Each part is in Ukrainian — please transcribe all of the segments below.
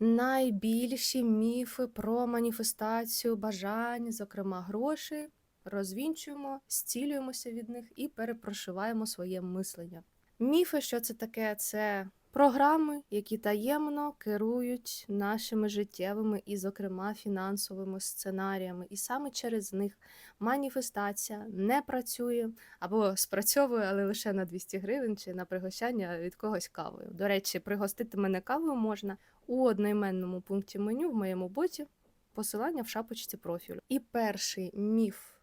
найбільші міфи про маніфестацію бажань, зокрема грошей, розвінчуємо, зцілюємося від них і перепрошиваємо своє мислення. Міфи, що це таке? Це програми, які таємно керують нашими життєвими і, зокрема, фінансовими сценаріями. І саме через них маніфестація не працює або спрацьовує, але лише на 200 гривень чи на пригощання від когось кавою. До речі, пригостити мене кавою можна у одноіменному пункті меню в моєму боті. Посилання в шапочці профілю. І перший міф,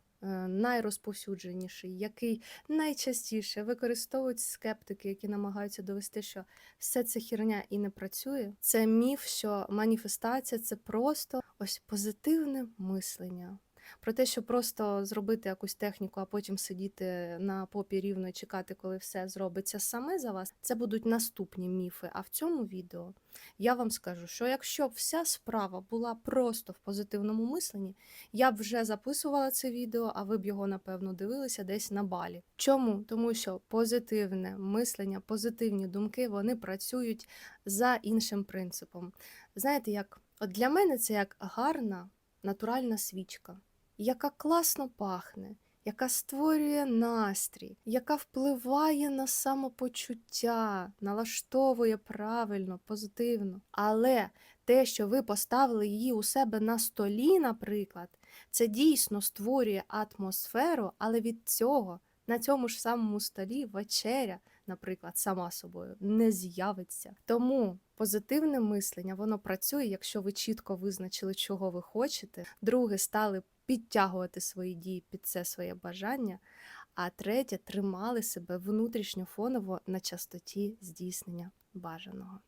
найрозповсюдженіший, який найчастіше використовують скептики, які намагаються довести, що все це херня і не працює. Це міф, що маніфестація це просто ось позитивне мислення. Про те, що просто зробити якусь техніку, а потім сидіти на попі рівно і чекати, коли все зробиться саме за вас, це будуть наступні міфи. А в цьому відео я вам скажу, що якщо б вся справа була просто в позитивному мисленні, я б вже записувала це відео, а ви б його, напевно, дивилися десь на балі. Чому? Тому що позитивне мислення, позитивні думки вони працюють за іншим принципом. Знаєте, як от для мене це як гарна натуральна свічка, яка класно пахне. Яка створює настрій, яка впливає на самопочуття, налаштовує правильно, позитивно. Але те, що ви поставили її у себе на столі, наприклад, це дійсно створює атмосферу, але від цього на цьому ж самому столі вечеря, наприклад, сама собою не з'явиться. Тому позитивне мислення воно працює, якщо ви чітко визначили, чого ви хочете. Друге, стали підтягувати свої дії під це своє бажання. А третє, тримали себе внутрішньо фоново на частоті здійснення бажаного.